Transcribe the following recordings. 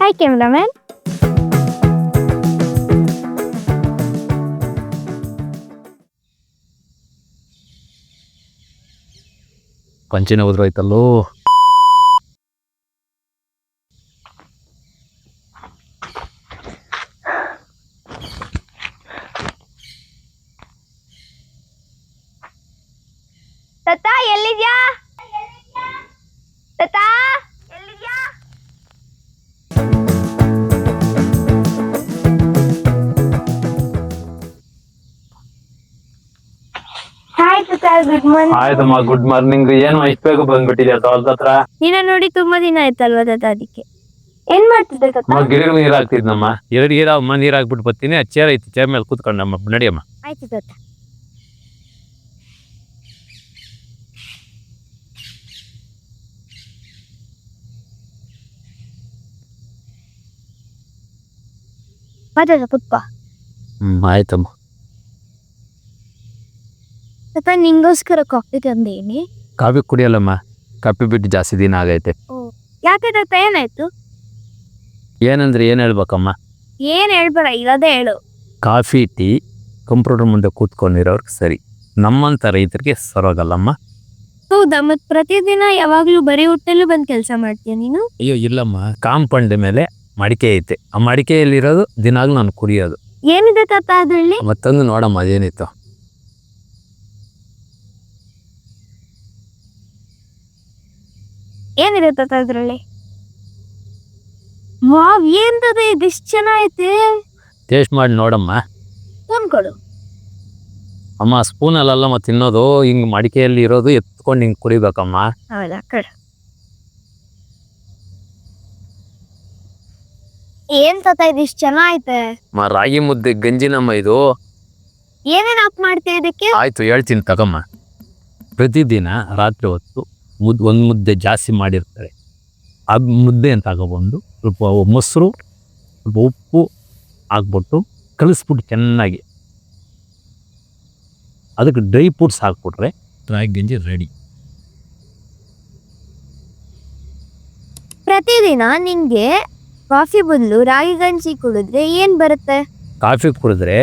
Hi cameraman ಪಂಚಿನ ಉದ್ರೋಯ್ತಲ್ಲೋ ತತ್ತ ಎಲ್ಲಿದ್ಯಾ Good morning ಆಯ್ತಮ್ಮ ಗುಡ್ ಮಾರ್ನಿಂಗ್ ಏನು ಇಷ್ಟ ಬೇಗ ಬಂದ್ಬಿಟ್ಟಿದ್ಯಾ ತೋಲ್ದ ಹತ್ರ? ನಿನ್ನ ನೋಡಿ ತುಂಬಾ ದಿನ ಆಯ್ತಲ್ವಾ ಅದಕ್ಕೆ? ಏನ್ ಮಾಡ್ತಿದ್ದೆ ಅಮ್ಮ ಗಿಡಗಳು ನೀರ್ ಹಾಕ್ತಿದ್ನಮ್ಮ. ಎರಡು ಗಿಡ ಅಮ್ಮ ನೀರ್ ಹಾಕ್ಬಿಟ್ಟು ಬರ್ತೀನಿ. ಚೇರ್ ಐತಿ ಚೇರ್ ಮೇಲೆ ಕೂತ್ಕೊಂಡಮ್ಮ. ನಡಿಯಮ್ಮ. ಆಯ್ತು ತತ್ತ ಮತ್ತೆ ಕುತ್ಕೋ ಹ್ಮ್ ಆಯ್ತಮ್ಮ ತತ್ತ ನಿಂಗೋಸ್ಕರ ಕಾಫಿ ತಂದೇನಿ ಕಾಫಿ ಕುಡಿಯಲ್ಲಮ್ಮ ಕಾಫಿ ಬಿಟ್ಟು ಜಾಸ್ತಿ ದಿನ ಆಗೈತೆ ಯಾಕೆ ತಾತ ಏನಾಯ್ತು ಏನಂದ್ರೆ ಏನ್ ಹೇಳ್ಬೇಕಮ್ಮ ಏನ್ ಹೇಳ್ಬೇಡ ಇರೋದೇ ಹೇಳು ಕಾಫಿ ಟೀ ಕಂಪ್ಯೂಟರ್ ಮುಂದೆ ಕೂತ್ಕೊಂಡಿರೋರ್ಗೆ ಸರಿ. ನಮ್ಮಂತ ರೈತರಿಗೆ ಸರೋಗಲ್ಲಮ್ಮ. ಹೌದಾ ಮತ್ ಪ್ರತಿದಿನ ಯಾವಾಗ್ಲೂ ಬರೀ ಹೊಟ್ಟೆಲ್ಲೂ ಬಂದು ಕೆಲಸ ಮಾಡ್ತೀಯ ನೀನು? ಅಯ್ಯೋ ಇಲ್ಲಮ್ಮ. ಕಾಂಪೌಂಡ್ ಮೇಲೆ ಮಡಿಕೆ ಐತೆ. ಆ ಮಡಿಕೆಯಲ್ಲಿರೋದು ದಿನಾಗ್ಲೂ ನಾನು ಕುಡಿಯೋದು. ಏನಿದೆ ತಾತ ಅದರಲ್ಲಿ? ಮತ್ತೊಂದು ನೋಡಮ್ಮ ಅದೇನಿತ್ತು? ಏನಿದೆ ತಾತ ಅದರಲ್ಲಿ? ವಾವ್ ಏನ್ ತಾತ ಇದಿಷ್ಟು ಚೆನ್ನಾಗೈತೆ? ಟೇಸ್ಟ್ ಮಾಡಿ ನೋಡಮ್ಮ. ತಂದ್ಕೊಡು ಅಮ್ಮ ಸ್ಪೂನಲ್ಲ ತಿನ್ನೋದು ಹಿಂಗ್ ಮಡಿಕೆಯಲ್ಲಿ ಇರೋದು ಎತ್ಕೊಂಡು ಹಿಂಗ್ ಕುಡಿಬೇಕಮ್ಮ. ಹೌದಾ ಕಡ. ಏನ್ ತಾತ ಇದಿಷ್ಟು ಚೆನ್ನಾಯ್ತೆ ಮ ರಾಗಿ ಮುದ್ದೆ ಗಂಜಿನಮ್ಮ ಇದು. ಏನೇನ್ ಹಾಕ್ ಮಾಡ್ತೀಯ ಇದಕ್ಕೆ? ಆಯ್ತು ಹೇಳ್ತೀನಿ ತಗಮ್ಮ. ಪ್ರತಿದಿನ ರಾತ್ರಿ ಹೊತ್ತು ಮುದ್ ಒಂದು ಮುದ್ದೆ ಜಾಸ್ತಿ ಮಾಡಿರ್ತಾರೆ. ಆ ಅಂತ ತಗೊಬಂದು ಸ್ವಲ್ಪ ಮೊಸರು ಸ್ವಲ್ಪ ಉಪ್ಪು ಹಾಕ್ಬಿಟ್ಟು ಕಲಿಸ್ಬಿಟ್ಟು ಚೆನ್ನಾಗಿ. ಅದಕ್ಕೆ ಡ್ರೈ ಫ್ರೂಟ್ಸ್ ಹಾಕ್ಬಿಟ್ರೆ ರಾಗಿ ಗಂಜಿ ರೆಡಿ. ಪ್ರತಿದಿನ ನಿಂಗೆ ಕಾಫಿ ಬದಲು ರಾಗಿ ಗಂಜಿ ಕುಡಿದ್ರೆ ಏನ್ ಬರುತ್ತೆ? ಕಾಫಿ ಕುಡಿದ್ರೆ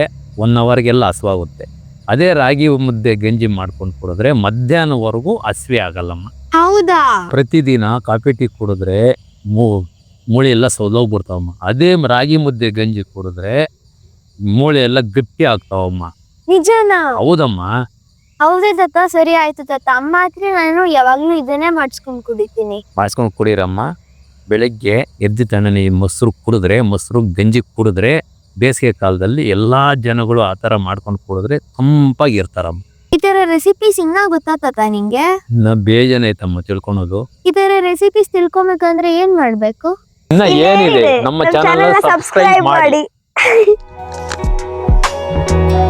ಒನ್ ಅವರ್ಗೆಲ್ಲ ಹಸುವಾಗುತ್ತೆ. ಅದೇ ರಾಗಿ ಮುದ್ದೆ ಗಂಜಿ ಮಾಡ್ಕೊಂಡು ಕುಡಿದ್ರೆ ಮಧ್ಯಾಹ್ನವರೆಗೂ ಹಸಿವೆ ಆಗಲ್ಲಮ್ಮ. ಹೌದಾ? ಪ್ರತಿದಿನ ಕಾಫಿ ಟೀ ಕುಡಿದ್ರೆ ಮೂ ಮೂಳೆ ಎಲ್ಲ ಸೌದೋಗ್ಬಿಡ್ತಾವಮ್ಮ ಅದೇ ರಾಗಿ ಮುದ್ದೆ ಗಂಜಿ ಕುಡಿದ್ರೆ ಮೂಳೆ ಎಲ್ಲ ಗಟ್ಟಿ ಆಗ್ತಾವಮ್ಮ. ನಿಜನಾ? ಹೌದಮ್ಮ. ಹೌದೇ ತಾತ ಸರಿ ಆಯ್ತು ತಾತ. ಅಮ್ಮ ಹತ್ರ ನಾನು ಯಾವಾಗ್ಲೂ ಇದನ್ನೇ ಮಾಡಿಸ್ಕೊಂಡ್ ಕುಡಿತೀನಿ. ಮಾಡಿಸ್ಕೊಂಡು ಕುಡೀರಮ್ಮ. ಬೆಳಗ್ಗೆ ಎದ್ದ ತಣ್ಣನೆ ಈ ಮೊಸರು ಕುಡಿದ್ರೆ ಮೊಸರು ಗಂಜಿ ಕುಡಿದ್ರೆ ಬೇಸಿಗೆ ಕಾಲದಲ್ಲಿ ಎಲ್ಲಾ ಜನಗಳು ಆ ಥರ ಮಾಡ್ಕೊಂಡು ಕುಡಿದ್ರೆ ತಂಪಾಗಿ ಇರ್ತಾರ ಈ ತರ ರೆಸಿಪೀಸ್ ಇನ್ನ ಗೊತ್ತಾ ನಿಂಗೆ? ನಿಂಗೆ ಇನ್ನ ಬೇಜಾನೈತಮ್ಮ ತಿಳ್ಕೊಳೋದು. ಈ ತರ ರೆಸಿಪೀಸ್ ತಿಳ್ಕೊಬೇಕಂದ್ರೆ ಏನ್ ಮಾಡ್ಬೇಕು? ಇನ್ನ ಏನಿದೆ? ನಮ್ಮ ಚಾನಲ್ ಸಬ್ಸ್ಕ್ರೈಬ್ ಮಾಡಿ. ಮಾಡಿ.